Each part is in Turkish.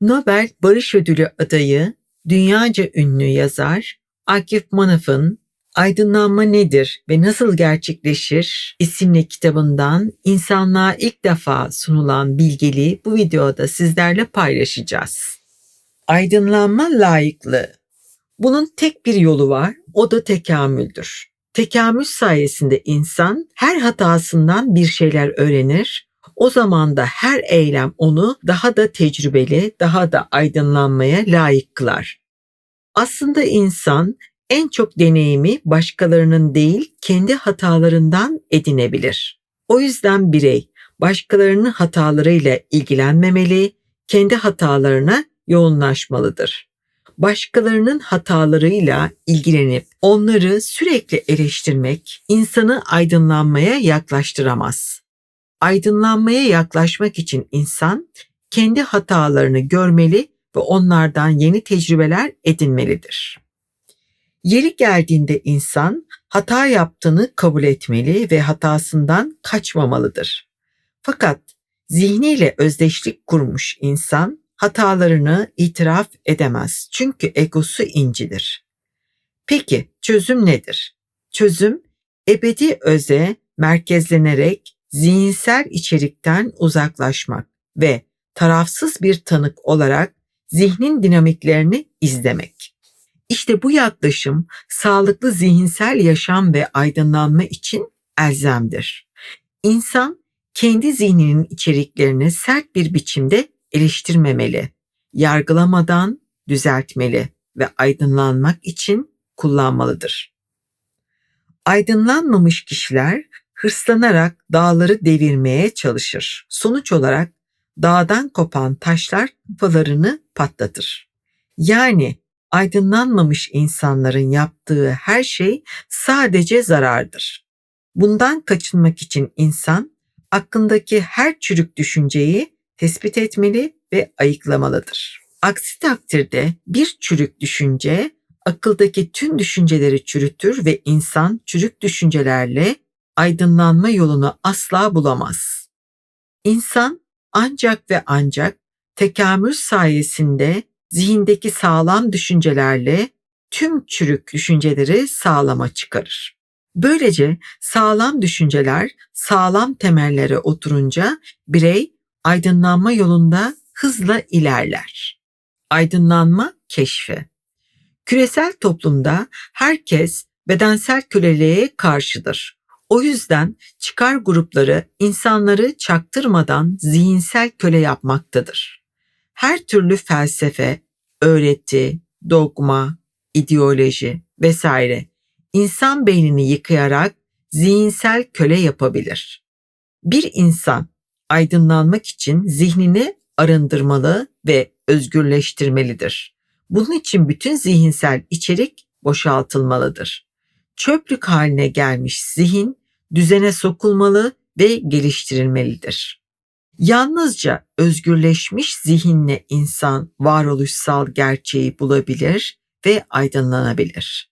Nobel Barış Ödülü adayı, dünyaca ünlü yazar Akif Manaf'ın Aydınlanma Nedir ve Nasıl Gerçekleşir isimli kitabından insanlığa ilk defa sunulan bilgeliği bu videoda sizlerle paylaşacağız. Aydınlanma layıklığı. Bunun tek bir yolu var, o da tekamüldür. Tekamül sayesinde insan her hatasından bir şeyler öğrenir. O zaman da her eylem onu daha da tecrübeli, daha da aydınlanmaya layık kılar. Aslında insan en çok deneyimi başkalarının değil, kendi hatalarından edinebilir. O yüzden birey başkalarının hatalarıyla ilgilenmemeli, kendi hatalarına yoğunlaşmalıdır. Başkalarının hatalarıyla ilgilenip onları sürekli eleştirmek insanı aydınlanmaya yaklaştıramaz. Aydınlanmaya yaklaşmak için insan kendi hatalarını görmeli ve onlardan yeni tecrübeler edinmelidir. Yeri geldiğinde insan hata yaptığını kabul etmeli ve hatasından kaçmamalıdır. Fakat zihniyle özdeşlik kurmuş insan hatalarını itiraf edemez çünkü egosu incidir. Peki çözüm nedir? Çözüm ebedi öze merkezlenerek zihinsel içerikten uzaklaşmak ve tarafsız bir tanık olarak zihnin dinamiklerini izlemek. İşte bu yaklaşım sağlıklı zihinsel yaşam ve aydınlanma için elzemdir. İnsan kendi zihninin içeriklerini sert bir biçimde eleştirmemeli, yargılamadan düzeltmeli ve aydınlanmak için kullanmalıdır. Aydınlanmamış kişiler hırslanarak dağları devirmeye çalışır. Sonuç olarak dağdan kopan taşlar kafalarını patlatır. Yani aydınlanmamış insanların yaptığı her şey sadece zarardır. Bundan kaçınmak için insan aklındaki her çürük düşünceyi tespit etmeli ve ayıklamalıdır. Aksi takdirde bir çürük düşünce akıldaki tüm düşünceleri çürütür ve insan çürük düşüncelerle aydınlanma yolunu asla bulamaz. İnsan ancak ve ancak tekamül sayesinde zihindeki sağlam düşüncelerle tüm çürük düşünceleri sağlama çıkarır. Böylece sağlam düşünceler sağlam temellere oturunca birey aydınlanma yolunda hızla ilerler. Aydınlanma keşfi. Küresel toplumda herkes bedensel köleliğe karşıdır. O yüzden çıkar grupları insanları çaktırmadan zihinsel köle yapmaktadır. Her türlü felsefe, öğreti, dogma, ideoloji vesaire insan beynini yıkayarak zihinsel köle yapabilir. Bir insan aydınlanmak için zihnini arındırmalı ve özgürleştirmelidir. Bunun için bütün zihinsel içerik boşaltılmalıdır. Çöplük haline gelmiş zihin düzene sokulmalı ve geliştirilmelidir. Yalnızca özgürleşmiş zihinle insan varoluşsal gerçeği bulabilir ve aydınlanabilir.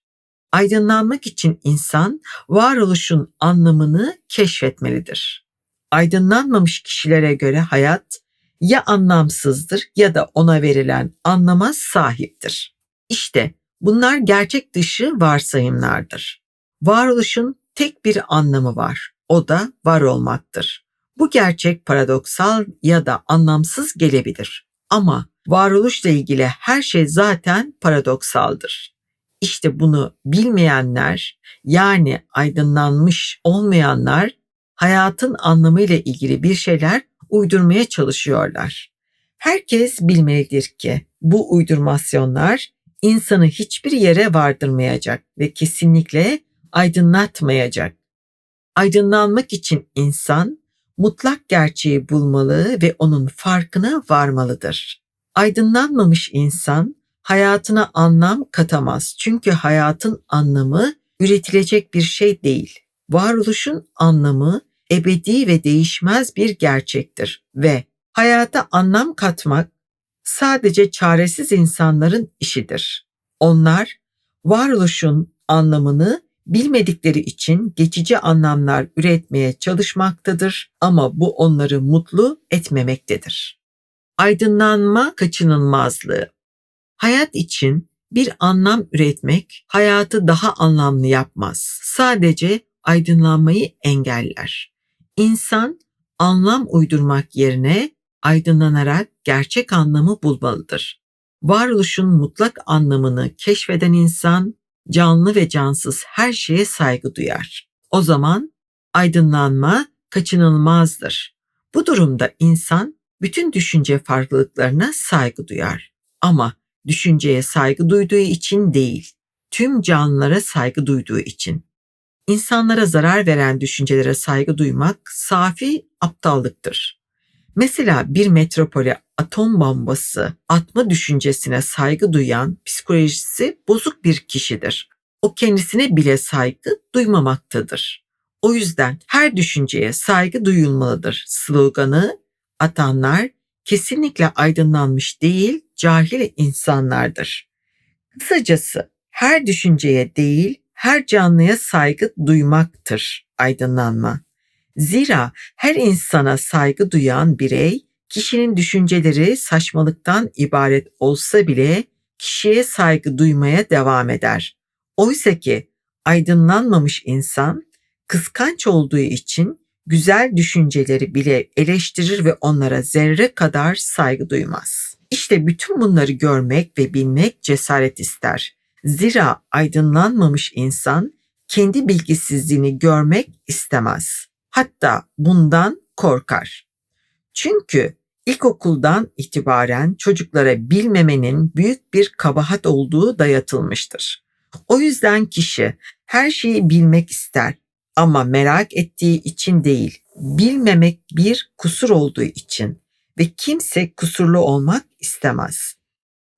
Aydınlanmak için insan varoluşun anlamını keşfetmelidir aydınlanmamış kişilere göre hayat ya anlamsızdır ya da ona verilen anlama sahiptir. İşte bunlar gerçek dışı varsayımlardır. Varoluşun tek bir anlamı var. O da var olmaktır. Bu gerçek paradoksal ya da anlamsız gelebilir. Ama varoluşla ilgili her şey zaten paradoksaldır. İşte bunu bilmeyenler yani aydınlanmış olmayanlar hayatın anlamı ile ilgili bir şeyler uydurmaya çalışıyorlar. Herkes bilmelidir ki bu uydurmasyonlar insanı hiçbir yere vardırmayacak ve kesinlikle aydınlatmayacak. Aydınlanmak için insan mutlak gerçeği bulmalı ve onun farkına varmalıdır. Aydınlanmamış insan hayatına anlam katamaz. Çünkü hayatın anlamı üretilecek bir şey değil. Varoluşun anlamı ebedi ve değişmez bir gerçektir ve hayata anlam katmak sadece çaresiz insanların işidir. Onlar varoluşun anlamını bilmedikleri için geçici anlamlar üretmeye çalışmaktadır ama bu onları mutlu etmemektedir. Aydınlanma kaçınılmazlığı. Hayat için bir anlam üretmek hayatı daha anlamlı yapmaz. Sadece aydınlanmayı engeller. İnsan anlam uydurmak yerine aydınlanarak gerçek anlamı bulmalıdır. Varoluşun mutlak anlamını keşfeden insan canlı ve cansız her şeye saygı duyar. O zaman aydınlanma kaçınılmazdır. Bu durumda insan bütün düşünce farklılıklarına saygı duyar. Ama düşünceye saygı duyduğu için değil, tüm canlılara saygı duyduğu için. İnsanlara zarar veren düşüncelere saygı duymak safi aptallıktır. Mesela bir metropole atom bombası atma düşüncesine saygı duyan psikolojisi bozuk bir kişidir. O kendisine bile saygı duymamaktadır. O yüzden her düşünceye saygı duyulmalıdır sloganı atanlar kesinlikle aydınlanmış değil, cahil insanlardır. Kısacası her düşünceye değil, her canlıya saygı duymaktır aydınlanma. Zira her insana saygı duyan birey, kişinin düşünceleri saçmalıktan ibaret olsa bile kişiye saygı duymaya devam eder. Oysa ki aydınlanmamış insan kıskanç olduğu için güzel düşünceleri bile eleştirir ve onlara zerre kadar saygı duymaz. İşte bütün bunları görmek ve bilmek cesaret ister. Zira aydınlanmamış insan kendi bilgisizliğini görmek istemez. Hatta bundan korkar. Çünkü ilkokuldan itibaren çocuklara bilmemenin büyük bir kabahat olduğu dayatılmıştır. O yüzden kişi her şeyi bilmek ister ama merak ettiği için değil, bilmemek bir kusur olduğu için ve kimse kusurlu olmak istemez.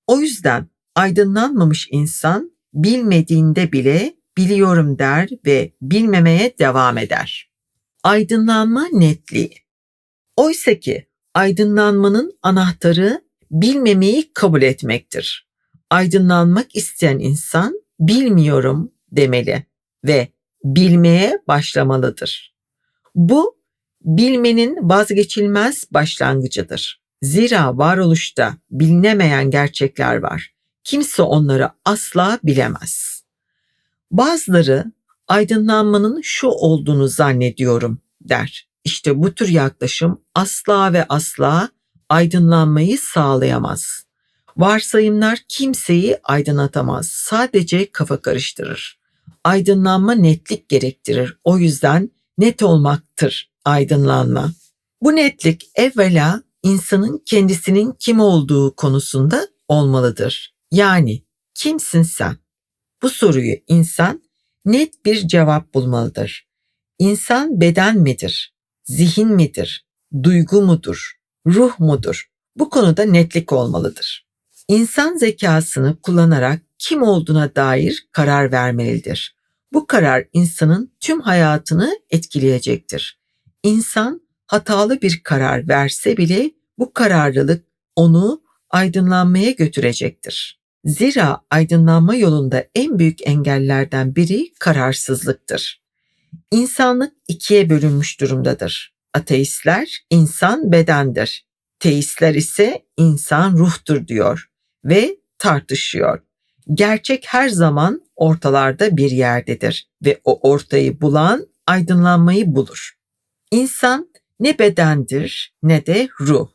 O yüzden aydınlanmamış insan bilmediğinde bile biliyorum der ve bilmemeye devam eder. Aydınlanma netliği. Oysa ki aydınlanmanın anahtarı bilmemeyi kabul etmektir. Aydınlanmak isteyen insan bilmiyorum demeli ve bilmeye başlamalıdır. Bu bilmenin vazgeçilmez başlangıcıdır. Zira varoluşta bilinemeyen gerçekler var. Kimse onları asla bilemez. Bazıları aydınlanmanın şu olduğunu zannediyorum der. İşte bu tür yaklaşım asla ve asla aydınlanmayı sağlayamaz. Varsayımlar kimseyi aydınlatamaz. Sadece kafa karıştırır. Aydınlanma netlik gerektirir. O yüzden net olmaktır aydınlanma. Bu netlik evvela insanın kendisinin kim olduğu konusunda olmalıdır. Yani kimsin sen? Bu soruyu insan net bir cevap bulmalıdır. İnsan beden midir? Zihin midir? Duygu mudur? Ruh mudur? Bu konuda netlik olmalıdır. İnsan zekasını kullanarak kim olduğuna dair karar vermelidir. Bu karar insanın tüm hayatını etkileyecektir. İnsan hatalı bir karar verse bile bu kararlılık onu aydınlanmaya götürecektir. Zira aydınlanma yolunda en büyük engellerden biri kararsızlıktır. İnsanlık ikiye bölünmüş durumdadır. Ateistler insan bedendir. Teistler ise insan ruhtur diyor ve tartışıyor. Gerçek her zaman ortalarda bir yerdedir ve o ortayı bulan aydınlanmayı bulur. İnsan ne bedendir ne de ruh.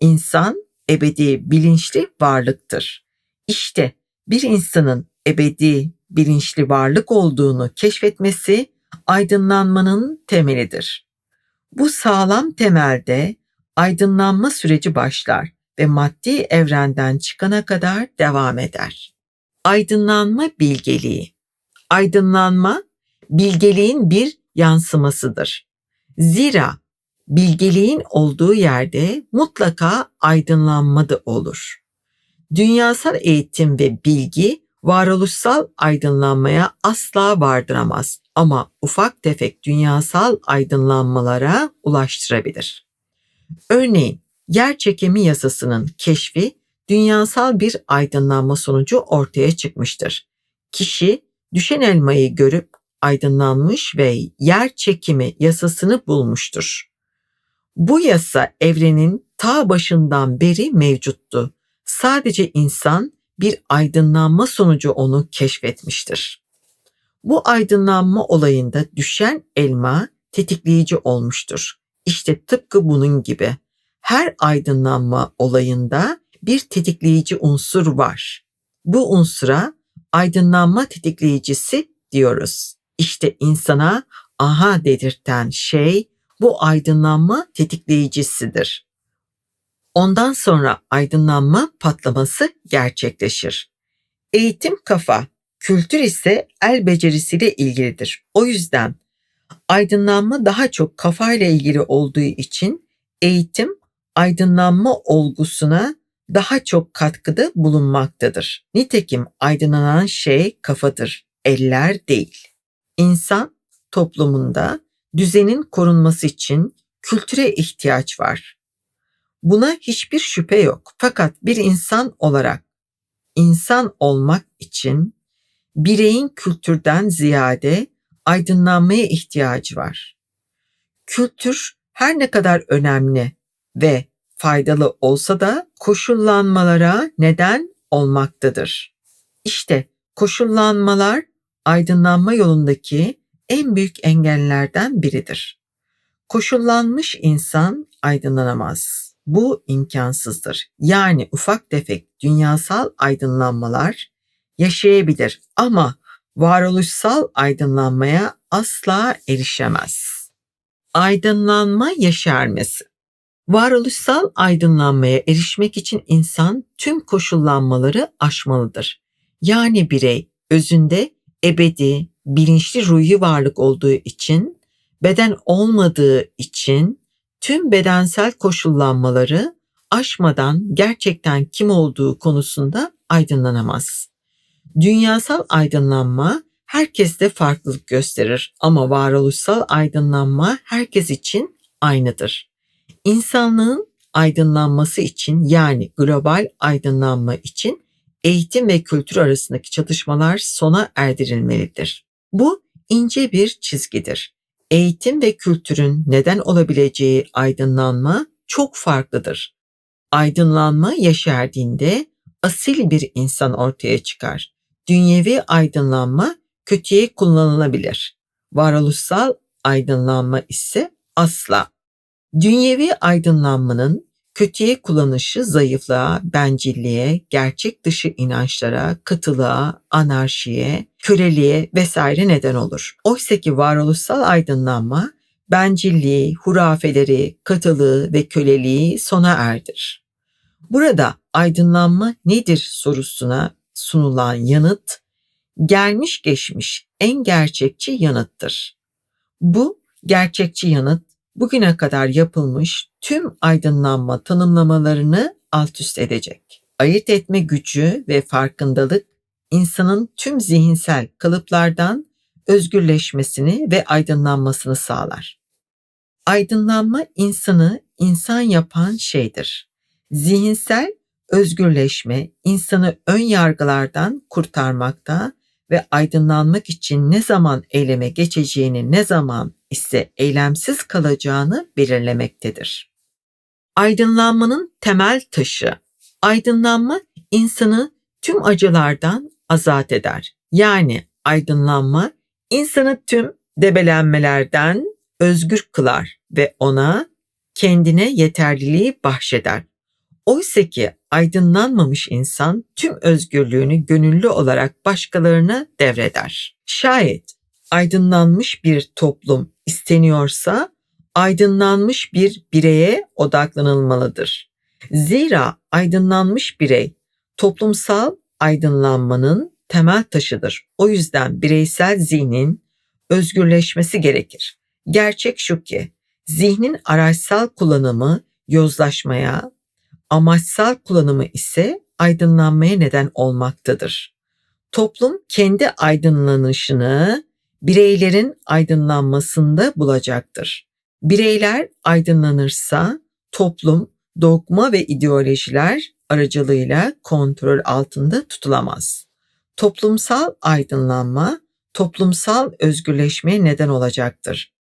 İnsan ebedi bilinçli varlıktır. İşte bir insanın ebedi bilinçli varlık olduğunu keşfetmesi aydınlanmanın temelidir. Bu sağlam temelde aydınlanma süreci başlar ve maddi evrenden çıkana kadar devam eder. Aydınlanma bilgeliği. Aydınlanma bilgeliğin bir yansımasıdır. Zira bilgeliğin olduğu yerde mutlaka aydınlanma da olur. Dünyasal eğitim ve bilgi varoluşsal aydınlanmaya asla vardıramaz ama ufak tefek dünyasal aydınlanmalara ulaştırabilir. Örneğin yer çekimi yasasının keşfi dünyasal bir aydınlanma sonucu ortaya çıkmıştır. Kişi düşen elmayı görüp aydınlanmış ve yer çekimi yasasını bulmuştur. Bu yasa evrenin ta başından beri mevcuttu. Sadece insan bir aydınlanma sonucu onu keşfetmiştir. Bu aydınlanma olayında düşen elma tetikleyici olmuştur. İşte tıpkı bunun gibi. Her aydınlanma olayında bir tetikleyici unsur var. Bu unsura aydınlanma tetikleyicisi diyoruz. İşte insana aha dedirten şey bu aydınlanma tetikleyicisidir. Ondan sonra aydınlanma patlaması gerçekleşir. Eğitim kafa, kültür ise el becerisiyle ilgilidir. O yüzden aydınlanma daha çok kafayla ilgili olduğu için eğitim aydınlanma olgusuna daha çok katkıda bulunmaktadır. Nitekim aydınlanan şey kafadır, eller değil. İnsan toplumunda düzenin korunması için kültüre ihtiyaç var. Buna hiçbir şüphe yok. Fakat bir insan olarak insan olmak için bireyin kültürden ziyade aydınlanmaya ihtiyacı var. Kültür her ne kadar önemli ve faydalı olsa da koşullanmalara neden olmaktadır. İşte koşullanmalar aydınlanma yolundaki en büyük engellerden biridir. Koşullanmış insan aydınlanamaz. Bu imkansızdır. Yani ufak tefek dünyasal aydınlanmalar yaşayabilir ama varoluşsal aydınlanmaya asla erişemez. Aydınlanma yaşarması Varoluşsal aydınlanmaya erişmek için insan tüm koşullanmaları aşmalıdır. Yani birey özünde ebedi, bilinçli ruhi varlık olduğu için, beden olmadığı için tüm bedensel koşullanmaları aşmadan gerçekten kim olduğu konusunda aydınlanamaz. Dünyasal aydınlanma herkeste farklılık gösterir ama varoluşsal aydınlanma herkes için aynıdır. İnsanlığın aydınlanması için yani global aydınlanma için eğitim ve kültür arasındaki çatışmalar sona erdirilmelidir. Bu ince bir çizgidir. Eğitim ve kültürün neden olabileceği aydınlanma çok farklıdır. Aydınlanma yaşardığında asil bir insan ortaya çıkar. Dünyevi aydınlanma kötüye kullanılabilir. Varoluşsal aydınlanma ise asla. Dünyevi aydınlanmanın kötüye kullanışı zayıflığa, bencilliğe, gerçek dışı inançlara, katılığa, anarşiye, köleliğe vesaire neden olur. Oysa ki varoluşsal aydınlanma bencilliği, hurafeleri, katılığı ve köleliği sona erdir. Burada aydınlanma nedir sorusuna sunulan yanıt gelmiş geçmiş en gerçekçi yanıttır. Bu gerçekçi yanıt bugüne kadar yapılmış tüm aydınlanma tanımlamalarını alt üst edecek. Ayırt etme gücü ve farkındalık insanın tüm zihinsel kalıplardan özgürleşmesini ve aydınlanmasını sağlar. Aydınlanma insanı insan yapan şeydir. Zihinsel özgürleşme insanı ön yargılardan kurtarmakta ve aydınlanmak için ne zaman eyleme geçeceğini, ne zaman ise eylemsiz kalacağını belirlemektedir. Aydınlanmanın temel taşı. Aydınlanma insanı tüm acılardan azat eder. Yani aydınlanma insanı tüm debelenmelerden özgür kılar ve ona kendine yeterliliği bahşeder. Oysa ki aydınlanmamış insan tüm özgürlüğünü gönüllü olarak başkalarına devreder. Şayet aydınlanmış bir toplum isteniyorsa aydınlanmış bir bireye odaklanılmalıdır. Zira aydınlanmış birey toplumsal aydınlanmanın temel taşıdır. O yüzden bireysel zihnin özgürleşmesi gerekir. Gerçek şu ki zihnin araçsal kullanımı yozlaşmaya, amaçsal kullanımı ise aydınlanmaya neden olmaktadır. Toplum kendi aydınlanışını bireylerin aydınlanmasında bulacaktır. Bireyler aydınlanırsa toplum dogma ve ideolojiler aracılığıyla kontrol altında tutulamaz. Toplumsal aydınlanma toplumsal özgürleşmeye neden olacaktır.